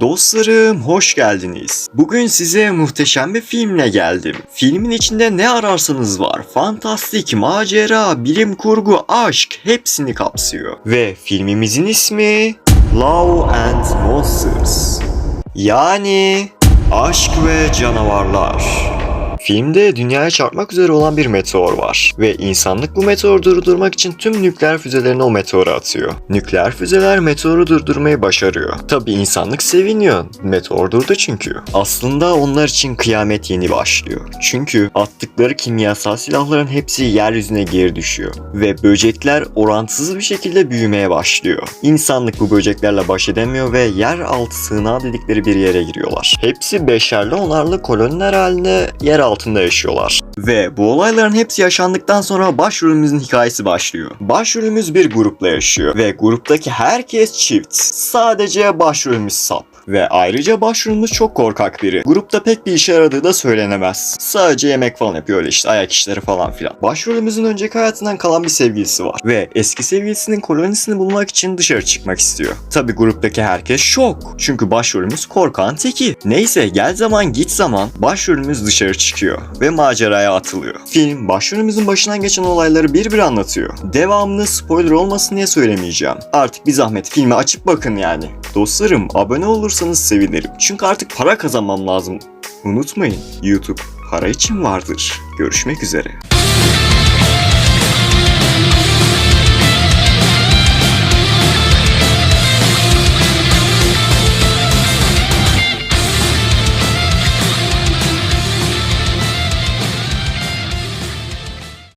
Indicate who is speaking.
Speaker 1: Dostlarım hoş geldiniz. Bugün size muhteşem bir filmle geldim. Filmin içinde ne ararsanız var. Fantastik, macera, bilim kurgu, aşk hepsini kapsıyor. Ve filmimizin ismi Love and Monsters. Yani aşk ve canavarlar. Filmde dünyaya çarpmak üzere olan bir meteor var ve insanlık bu meteoru durdurmak için tüm nükleer füzelerini o meteora atıyor. Nükleer füzeler meteoru durdurmayı başarıyor. Tabi insanlık seviniyor. Meteor durdu çünkü. Aslında onlar için kıyamet yeni başlıyor. Çünkü attıkları kimyasal silahların hepsi yeryüzüne geri düşüyor ve böcekler orantısız bir şekilde büyümeye başlıyor. İnsanlık bu böceklerle baş edemiyor ve yer altı sığınağı dedikleri bir yere giriyorlar. Hepsi beşerli onarlı koloniler halinde yer altında yaşıyorlar. Ve bu olayların hepsi yaşandıktan sonra başrolümüzün hikayesi başlıyor. Başrolümüz bir grupla yaşıyor ve gruptaki herkes çift. Sadece başrolümüz sap. Ve ayrıca başrolümüz çok korkak biri. Grupta pek bir işe yaradığı da söylenemez. Sadece yemek falan yapıyor öyle işte ayak işleri falan filan. Başrolümüzün önceki hayatından kalan bir sevgilisi var. Ve eski sevgilisinin kolonisini bulmak için dışarı çıkmak istiyor. Tabi gruptaki herkes şok. Çünkü başrolümüz korkan teki. Neyse gel zaman git zaman başrolümüz dışarı çıkıyor ve maceraya atılıyor. Film başrolümüzün başından geçen olayları bir bir anlatıyor. Devamını spoiler olmasın diye söylemeyeceğim. Artık bir zahmet filmi açıp bakın yani. Dostlarım abone olursanız sevinirim. Çünkü artık para kazanmam lazım. Unutmayın YouTube para için vardır. Görüşmek üzere.